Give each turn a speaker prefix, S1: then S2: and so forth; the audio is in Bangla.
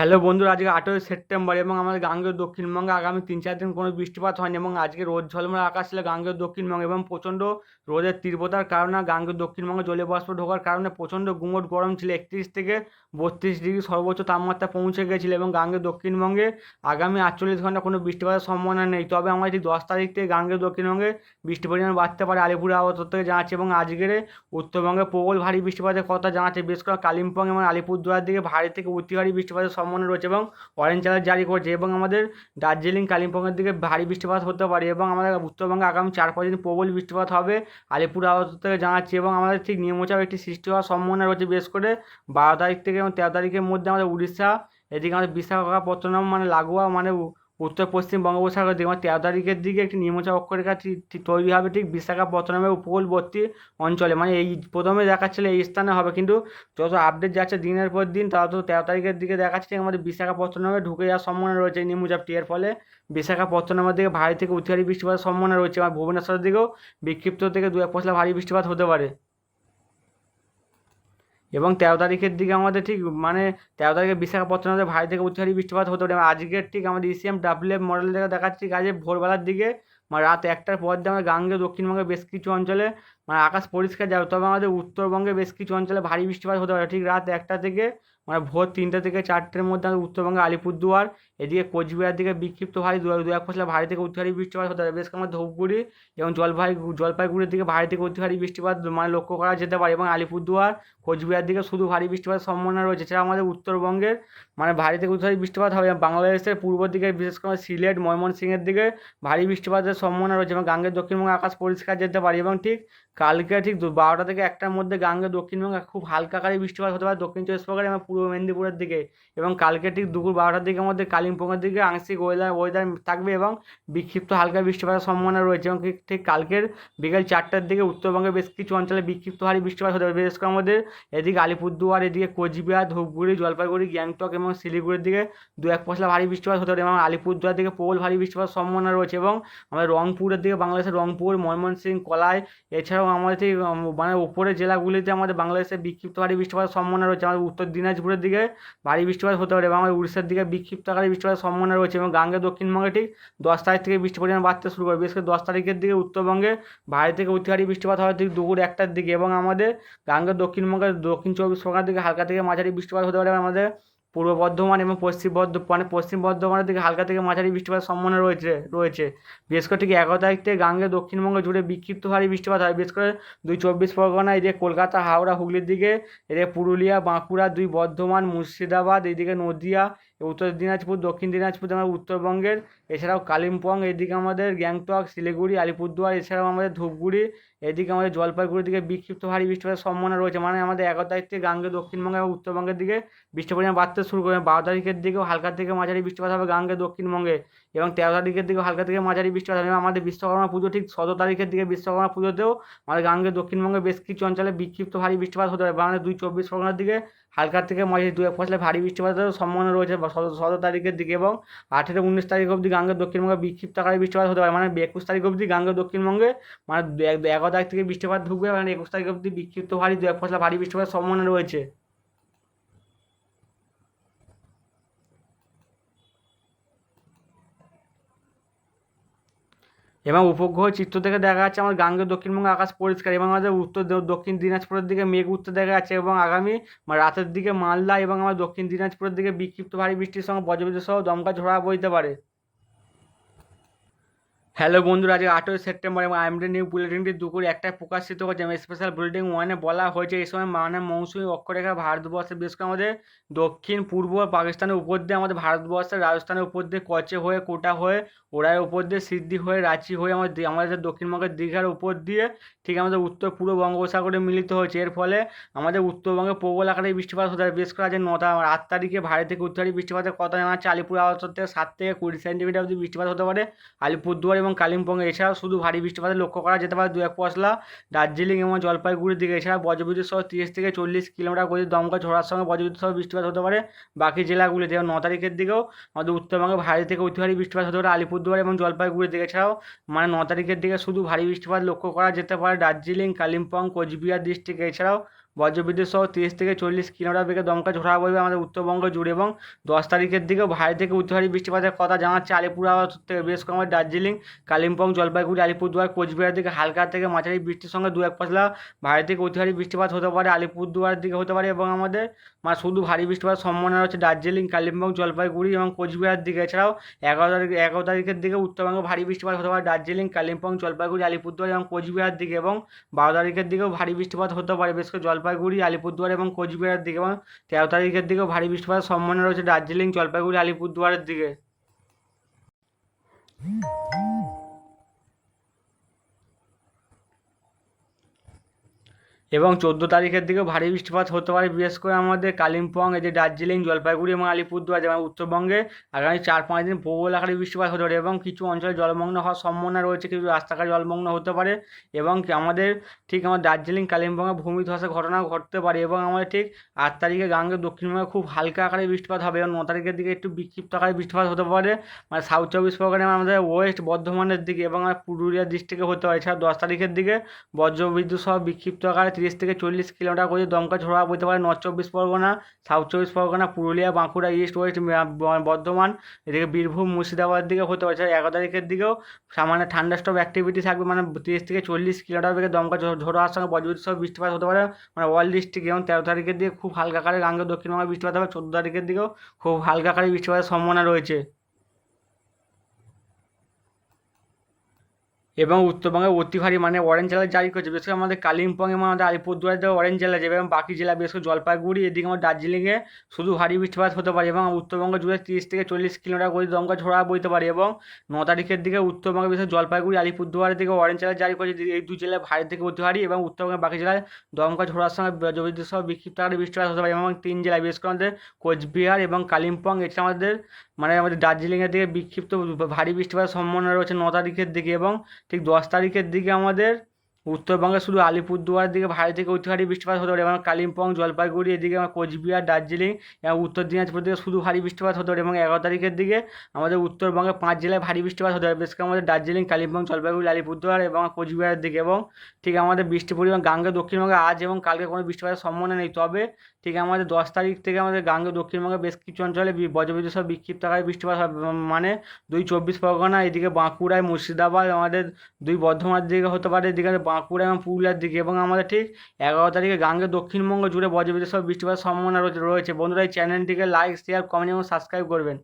S1: হ্যালো বন্ধুরা, আজকে আঠেরোই সেপ্টেম্বর এবং আমাদের গাঙ্গেয় দক্ষিণবঙ্গে আগামী তিন চার দিন কোনো বৃষ্টিপাত হয়নি এবং আজকে রোদ ঝলমলে আকাশ ছিল গাঙ্গেয় দক্ষিণবঙ্গে এবং প্রচণ্ড রোদের তীব্রতার কারণে গাঙ্গে দক্ষিণবঙ্গে জলীয় বাষ্প ঢোকার কারণে প্রচণ্ড গুমট গরম ছিল। একত্রিশ থেকে বত্রিশ ডিগ্রি সর্বোচ্চ তাপমাত্রা পৌঁছে গেছিল এবং গাঙ্গে দক্ষিণবঙ্গে আগামী আটচল্লিশ ঘণ্টা কোনো বৃষ্টিপাতের সম্ভাবনা নেই। তবে আমরা ঠিক দশ তারিখ থেকে গাঙ্গেয় দক্ষিণবঙ্গে বৃষ্টি পরিমাণ বাড়তে পারে আলিপুর আবহাওয়া থেকে জানাচ্ছে এবং আজকের উত্তরবঙ্গে প্রবল ভারী বৃষ্টিপাতের কথা জানাচ্ছে। বেশ করে কালিম্পং এবং আলিপুরদুয়ার দিকে ভারী থেকে অতি ভারী বৃষ্টিপাতের সম্ভাবনা রয়েছে এবং অরেঞ্জ অ্যালার্ট জারি করেছে এবং আমাদের দার্জিলিং কালিম্পংয়ের দিকে ভারী বৃষ্টিপাত হতে পারে এবং আমাদের উত্তরবঙ্গে আগামী চার পাঁচ দিন প্রবল বৃষ্টিপাত হবে। আলিপুর আদালত থেকে জানাচ্ছি এবং আমাদের ঠিক নিম্নচাপ একটি সৃষ্টি হওয়ার সম্ভাবনা রয়েছে বেশ করে বারো তারিখ থেকে এবং তেরো তারিখের মধ্যে আমাদের উড়িষ্যা, এদিকে আমাদের বিশাখাপত্তনম মানে লাগোয়া মানে উত্তর, পশ্চিম বঙ্গোপসাগর দিকে মানে তেরো তারিখের দিকে একটি নিম্নচাপ অক্ষরেখা ঠিক- ঠিক তৈরি হবে ঠিক বিশাখাপত্তনমের উপকূলবর্তী অঞ্চলে। মানে এই প্রথমে দেখাচ্ছিল এই স্থানে হবে, কিন্তু যত আপডেট যাচ্ছে দিনের পর দিন তত তেরো তারিখের দিকে দেখাচ্ছে যে আমাদের বিশাখাপত্তনমে ঢুকে যাওয়ার সম্ভাবনা রয়েছে এই নিম্নচাপটি। এর ফলে বিশাখাপত্তনমের দিকে ভারী থেকে ভারী বৃষ্টিপাতের সম্ভাবনা রয়েছে। আর ভুবনেশ্বরের দিকেও বিক্ষিপ্ত থেকে দু এক পশলা ভারী বৃষ্টিপাত হতে পারে। এবং তেরো তারিখের দিকে আমাদের ঠিক মানে তেরো তারিখে বিশাখাপত্তনমে ভারী থেকে উচ্চারী বৃষ্টিপাত হতে পারে। আজকের ঠিক আমাদের ইসিএম ডাব্লিউ মডেল থেকে দেখাচ্ছি ঠিক ভোরবেলার দিকে মানে রাত একটার পর দিয়ে আমাদের গাঙ্গে দক্ষিণবঙ্গের বেশ কিছু অঞ্চলে মানে আকাশ পরিষ্কার যাবে, তবে আমাদের উত্তরবঙ্গে বেশ কিছু অঞ্চলে ভারী বৃষ্টিপাত হতে পারে। ঠিক রাত একটা থেকে মানে ভোর তিনটে থেকে চারটের মধ্যে আমাদের উত্তরবঙ্গে আলিপুরদুয়ার, এদিকে কোচবিহার দিকে বিক্ষিপ্ত ভারী দু এক ফসলা ভারী থেকে অতি ভারী বৃষ্টিপাত হতে পারে। বেশ করে আমার ধূপগুড়ি এবং জলপাই, জলপাইগুড়ির দিকে ভারী থেকে অতি বৃষ্টিপাত মানে লক্ষ্য করা যেতে পারে এবং আলিপুরদুয়ার, কোচবিহার দিকে শুধু ভারী বৃষ্টিপাতের সম্ভাবনা রয়েছে। এছাড়া আমাদের উত্তরবঙ্গের মানে ভারী থেকে অতি বৃষ্টিপাত হবে বাংলাদেশের পূর্ব দিকে বিশেষ করে সিলেট, ময়মনসিংহের দিকে ভারী বৃষ্টিপাতের সম্ভাবনা রয়েছে এবং গাঙ্গের দক্ষিণবঙ্গে আকাশ পরিষ্কার যেতে পারে এবং ঠিক কালকে ঠিক বারোটা থেকে একটার মধ্যে গাঙ্গের দক্ষিণবঙ্গে খুব হালকা কারি বৃষ্টিপাত হতে পারে। দক্ষিণ চব্বিশ পরগনা এবং পূর্ব মেদিনীপুরের দিকে এবং কালকে ঠিক দুপুর বারোটার দিকে মধ্যে কালিম্পংয়ের দিকে আংশিক ওয়েদার ওয়েদার থাকবে এবং বিক্ষিপ্ত হালকা বৃষ্টিপাতের সম্ভাবনা রয়েছে এবং ঠিক কালকের বিকেল চারটার দিকে উত্তরবঙ্গের বেশ কিছু অঞ্চলে বিক্ষিপ্ত ভারী বৃষ্টিপাত হতে পারে। বিশেষ করে আমাদের এদিকে আলিপুরদুয়ার, এদিকে কোচবিহার, ধূপগুড়ি, জলপাইগুড়ি, গ্যাংটক এবং শিলিগুড়ির দিকে দু এক পশলা ভারী বৃষ্টিপাত হতে পারে এবং আলিপুরদুয়ার দিকে প্রবল ভারী বৃষ্টিপাতের সম্ভাবনা রয়েছে এবং আমাদের রংপুরের দিকে বাংলাদেশের রংপুর, ময়মনসিংহ, কলাই, এছাড়াও আমাদের ঠিক উম, মানে উপরের জেলাগুলিতে আমাদের বাংলাদেশে বিক্ষিপ্ত ভারী বৃষ্টিপাতের সম্ভাবনা রয়েছে। আমাদের উত্তর দিনাজপুরের দিকে ভারী বৃষ্টিপাত হতে পারে এবং আমাদের উড়িষ্যার দিকে বিক্ষিপ্ত আকারে বৃষ্টিপাতের সম্ভাবনা রয়েছে এবং গাঙ্গে দক্ষিণবঙ্গে ঠিক দশ তারিখ থেকে বৃষ্টি পরিমাণ বাড়তে শুরু করে। বিশেষ করে দশ তারিখের দিকে উত্তরবঙ্গে ভারী থেকে অতি ভারী বৃষ্টিপাত হয় ঠিক দুপুর একটার দিকে এবং আমাদের গাঙ্গে দক্ষিণবঙ্গের দক্ষিণ চব্বিশ পরগনার দিকে হালকা থেকে মাঝারি বৃষ্টিপাত হতে পারে আমাদের পূর্ব বর্ধমান এবং পশ্চিম বর্ধ মানে পশ্চিম বর্ধমানের দিকে হালকা থেকে মাঝারি বৃষ্টিপাতের সম্ভাবনা রয়েছে রয়েছে। বিশেষ করে ঠিক এগারো তারিখ থেকে গাঙ্গে দক্ষিণবঙ্গ জুড়ে বিক্ষিপ্ত ভারী বৃষ্টিপাত হয়। বিশেষ করে দুই চব্বিশ পরগনা, এদিকে কলকাতা, হাওড়া, হুগলির দিকে, এদিকে পুরুলিয়া, বাঁকুড়া, দুই বর্ধমান, মুর্শিদাবাদ, এদিকে নদিয়া উত্তর দিনাজপুর, দক্ষিণ দিনাজপুর আমাদের উত্তরবঙ্গের, এছাড়াও কালিম্পং, এদিকে আমাদের গ্যাংটক, শিলিগুড়ি, আলিপুরদুয়ার, এছাড়াও আমাদের ধূপগুড়ি, এদিকে আমাদের জলপাইগুড়ির দিকে বিক্ষিপ্ত ভারী বৃষ্টিপাতের সম্ভাবনা রয়েছে। মানে আমাদের এগারো তারিখ থেকে গাঙ্গে দক্ষিণবঙ্গ এবং উত্তরবঙ্গের দিকে বৃষ্টির পরিমাণ বাড়তে শুরু করবে বারো তারিখের দিকেও হালকা থেকে মাঝারি বৃষ্টিপাত হবে গাঙ্গে দক্ষিণবঙ্গে। এবং তেরো তারিখের দিকে হালকা থেকে মাঝারি বৃষ্টিপাত হবে আমাদের বিশ্বকর্মা পুজো ঠিক সতেরো তারিখের দিকে বিশ্বকর্মা পুজোতেও আমাদের গাঙ্গে দক্ষিণবঙ্গে বেশ কিছু অঞ্চলে বিক্ষিপ্ত ভারী বৃষ্টিপাত হতে পারে। আমাদের দুই চব্বিশ পরগনার দিকে হালকা থেকে মাঝারি দু এক ফসলে ভারী বৃষ্টিপাতের সম্ভাবনা রয়েছে। সতেরো তারিখের দিকে এবং আঠেরো উনিশ তারিখ অবধি গাঙ্গে দক্ষিণবঙ্গে বিক্ষিপ্ত আকারে বৃষ্টিপাত হতে পারে। মানে একুশ তারিখ অবধি গাঙ্গে দক্ষিণবঙ্গে মানে এগারো তারিখ থেকে বৃষ্টিপাত ঢুকবে। মানে একুশ তারিখ অবধি বিক্ষিপ্ত ভারী দু এক ফসলা ভারী বৃষ্টিপাতের সম্ভাবনা রয়েছে। এবং উপগ্রহ চিত্র থেকে দেখা যাচ্ছে আমার গাঙ্গে দক্ষিণবঙ্গ আকাশ পরিষ্কার এবং আমাদের উত্তর দক্ষিণ দিনাজপুরের দিকে মেঘ উঠতে দেখা যাচ্ছে এবং আগামী রাতের দিকে মালদা এবং আমার দক্ষিণ দিনাজপুরের দিকে বিক্ষিপ্ত ভারী বৃষ্টির সঙ্গে বজ্রবিদ্যুৎ সহ দমকা ঝোড়া বইতে পারে। হ্যালো বন্ধুরা, আজকে আঠেরোই সেপ্টেম্বর এবং আইএমডি নিউ বুলেটিনটি দুপুর একটায় প্রকাশিত এবং স্পেশাল বুলেটিন ওয়ানে বলা হয়েছে, এই সময় মানে মৌসুমী অক্ষরেখা ভারতবর্ষের, বিশেষ করে আমাদের দক্ষিণ, পূর্ব পাকিস্তানের উপর দিয়ে আমাদের ভারতবর্ষের রাজস্থানের উপর দিয়ে কচে হয়ে, কোটা হয়ে, ওড়াইয়ের উপর দিয়ে সিদ্ধি হয়ে, রাঁচি হয়ে আমাদের আমাদের দক্ষিণবঙ্গের দীঘার উপর দিয়ে ঠিক আমাদের উত্তর, পূর্ব বঙ্গোপসাগরে মিলিত হয়েছে। এর ফলে আমাদের উত্তরবঙ্গে প্রবল আকারে বৃষ্টিপাত হতে পারে। বিশেষ করে আজ নটা আট তারিখে ভারী থেকে উত্তরী বৃষ্টিপাতের কথা জানাচ্ছে আলিপুর আবহাওয়া থেকে সাত থেকে কুড়ি সেন্টিমিটার অবধি বৃষ্টিপাত হতে পারে। আলিপুরদুয়ার এবং কালিম্পংয়ে এছাড়াও শুধু ভারী বৃষ্টিপাতের লক্ষ্য করা যেতে পারে দু এক পশলা। দার্জিলিং এবং জলপাইগুড়ির দিকে এছাড়া বজ্রবিদ্যুৎ সহ তিরিশ থেকে চল্লিশ কিলোমিটার গতির দমকা ঝড়ার সঙ্গে বজ্রবিদ্যুৎ সহ বৃষ্টিপাত হতে পারে। বাকি জেলাগুলিতে ন তারিখের দিকেও, আমাদের উত্তরবঙ্গে ভারী থেকে অতি ভারী বৃষ্টিপাত হতে পারে। আলিপুরদুয়ার এবং জলপাইগুড়ির দিকে এছাড়াও মানে ন তারিখের দিকে শুধু ভারী বৃষ্টিপাত লক্ষ্য করা যেতে পারে। দার্জিলিং, কালিম্পং, কোচবিহার ডিস্ট্রিক্ট এছাড়াও বজ্রবিদ্যুৎ সহ তিরিশ থেকে চল্লিশ কিলোমিটার বেগে দমকা ঝোড়া বইবে আমাদের উত্তরবঙ্গ জুড়ে এবং দশ তারিখের দিকেও ভারী থেকে অতি ভারী বৃষ্টিপাতের কথা জানাচ্ছে আলিপুর থেকে। বেশ কম দার্জিলিং, কালিম্পং, জলপাইগুড়ি, আলিপুরদুয়ার কোচবিহার দিকে হালকা থেকে মাঝারি বৃষ্টির সঙ্গে দু এক পশলা ভারী থেকে অতি ভারী বৃষ্টিপাত হতে পারে আলিপুরদুয়ার দিকে হতে পারে এবং আমাদের মানে শুধু ভারী বৃষ্টিপাতের সম্ভাবনা রয়েছে দার্জিলিং, কালিম্পং, জলপাইগুড়ি এবং কোচবিহার দিকে। এছাড়াও এগারো তারিখ এগারো তারিখের দিকে উত্তরবঙ্গে ভারী বৃষ্টিপাত হতে পারে, দার্জিলিং, কালিম্পং, জলপাইগুড়ি, আলিপুরদুয়ার এবং কোচবিহার দিকে এবং বারো তারিখের দিকেও ভারী বৃষ্টিপাত হতে পারে। বিশেষ করে জলপাইগুড়ি, আলিপুরদুয়ার এবং কোচবিহারের দিকে এবং তেরো তারিখের দিকেও ভারী বৃষ্টিপাতের সম্ভাবনা রয়েছে দার্জিলিং, জলপাইগুড়ি, আলিপুরদুয়ারের দিকে। এবং চোদ্দ তারিখের দিকে ভারী বৃষ্টিপাত হতে পারে, বিশেষ করে আমাদের কালিম্পং এই যে দার্জিলিং, জলপাইগুড়ি এবং আলিপুরদুয়ার যেমন উত্তরবঙ্গে আগামী চার পাঁচ দিন প্রবল আকারে বৃষ্টিপাত হতে পারে এবং কিছু অঞ্চলে জলমগ্ন হওয়ার সম্ভাবনা রয়েছে, কিছু রাস্তাঘাট জলমগ্ন হতে পারে এবং আমাদের ঠিক আমার দার্জিলিং, কালিম্পংয়ে ভূমিধসের ঘটনা ঘটতে পারে এবং আমাদের ঠিক আট তারিখে গাঙ্গের দক্ষিণবঙ্গে খুব হালকা আকারে বৃষ্টিপাত হবে এবং ন তারিখের দিকে একটু বিক্ষিপ্ত আকারে বৃষ্টিপাত হতে পারে। মানে সাউথ চব্বিশ পরগনায় আমাদের ওয়েস্ট বর্ধমানের দিকে এবং পুরুলিয়া ডিস্ট্রিক্টে হতে পারে। এছাড়া দশ তারিখের দিকে বজ্রবিদ্যুৎ সহ বিক্ষিপ্ত আকারে তিরিশ থেকে চল্লিশ কিলোমিটার করে দমকা ঝোড়া বইতে পারে north Chabbish Pargana, south Chabbish Pargana, Purulia, Bankura, east west Bardhaman, এদিকে বীরভূম মুর্শিদাবাদ দিকে হতে পারে। এগারো তারিখের দিকেও সামান্য ঠান্ডা স্টপ অ্যাক্টিভিটি থাকবে মানে তিরিশ থেকে চল্লিশ কিলোমিটার বেগে দমকা ঝোড়ো হওয়ার সঙ্গে বজ্রবিদ্যুৎ সহ বৃষ্টিপাত হতে পারে। মানে অল ডিস্ট্রিক্ট এবং তেরো তারিখের দিকে খুব হালকা আকারে গাঙ্গে দক্ষিণবঙ্গে বৃষ্টিপাত হবে। চোদ্দ তারিখের দিকেও খুব হালকা আকারে বৃষ্টিপাতের সম্ভাবনা রয়েছে। এবং উত্তরবঙ্গে অতি ভারী মানে অরেঞ্জ অ্যালার্ট জারি করেছে। বিশেষ করে আমাদের কালিম্পং এবং আমাদের আলিপুরদুয়ার অরেঞ্জ অ্যালার্ট এবং বাকি জেলা বিশেষ করে জলপাইগুড়ি, এদিকে আমার দার্জিলিংয়ে শুধু ভারী বৃষ্টিপাত হতে পারে এবং উত্তরবঙ্গ জুড়ে তিরিশ থেকে চল্লিশ কিলোমিটার করে দমকা ঝোড়া বইতে পারে এবং ন তারিখের দিকে উত্তরবঙ্গে বিশেষ জলপাইগুড়ি, আলিপুরদুয়ারের দিকে অরেঞ্জ অ্যালার্ট জারি করেছে। এই দুই জেলায় ভারী থেকে অতি ভারী এবং উত্তরবঙ্গের বাকি জেলায় দমকা ঝোড়ার সঙ্গে সহ বিক্ষিপ্ত আকারে বৃষ্টিপাত হতে পারে এবং তিন জেলায় বিশেষ করে আমাদের কোচবিহার এবং কালিম্পং এছাড়া আমাদের মানে আমাদের দার্জিলিংয়ের দিকে বিক্ষিপ্ত ভারী বৃষ্টিপাতের সম্ভাবনা রয়েছে ন তারিখের দিকে এবং ঠিক দশ তারিখের দিকে আমাদের উত্তরবঙ্গে শুধু আলিপুরদুয়ার দিকে ভারী থেকে অতি ভারী বৃষ্টিপাত হতে পারে, এবং কালিম্পং, জলপাইগুড়ি এদিকে আমার কোচবিহার, দার্জিলিং এবং উত্তর দিনাজপুর দিকে শুধু ভারী বৃষ্টিপাত হতে পারে, এবং এগারো তারিখের দিকে আমাদের উত্তরবঙ্গে পাঁচ জেলায় ভারী বৃষ্টিপাত হতে পারে। বেশ করে আমাদের দার্জিলিং, কালিম্পং, জলপাইগুড়ি, আলিপুরদুয়ার এবং কোচবিহারের দিকে এবং ঠিক আমাদের বৃষ্টির পরিমাণ গাঙ্গে দক্ষিণবঙ্গে আজ এবং কালকে কোনো বৃষ্টিপাতের সম্ভাবনা নেই। তবে ঠিক আমাদের দশ তারিখ থেকে আমাদের গাঙ্গে দক্ষিণবঙ্গে বেশ কিছু অঞ্চলে বজ্রবিদ্যুৎ সহ বিক্ষিপ্ত আকারে বৃষ্টিপাত মানে দুই চব্বিশ পরগনা, এদিকে বাঁকুড়ায় মুর্শিদাবাদ, আমাদের দুই বর্ধমানের দিকে হতে পারে, এদিকে বাঁকুড়া এবং পুরুলিয়ার দিকে এবং আমাদের ঠিক এগারো তারিখে গাঙ্গে দক্ষিণবঙ্গ জুড়ে বজ্রবিদ্যুৎ সহ বৃষ্টিপাতের সম্ভাবনা রয়েছে। বন্ধুরা, এই চ্যানেলটিকে লাইক শেয়ার কমেন্ট এবং সাবস্ক্রাইব করবেন।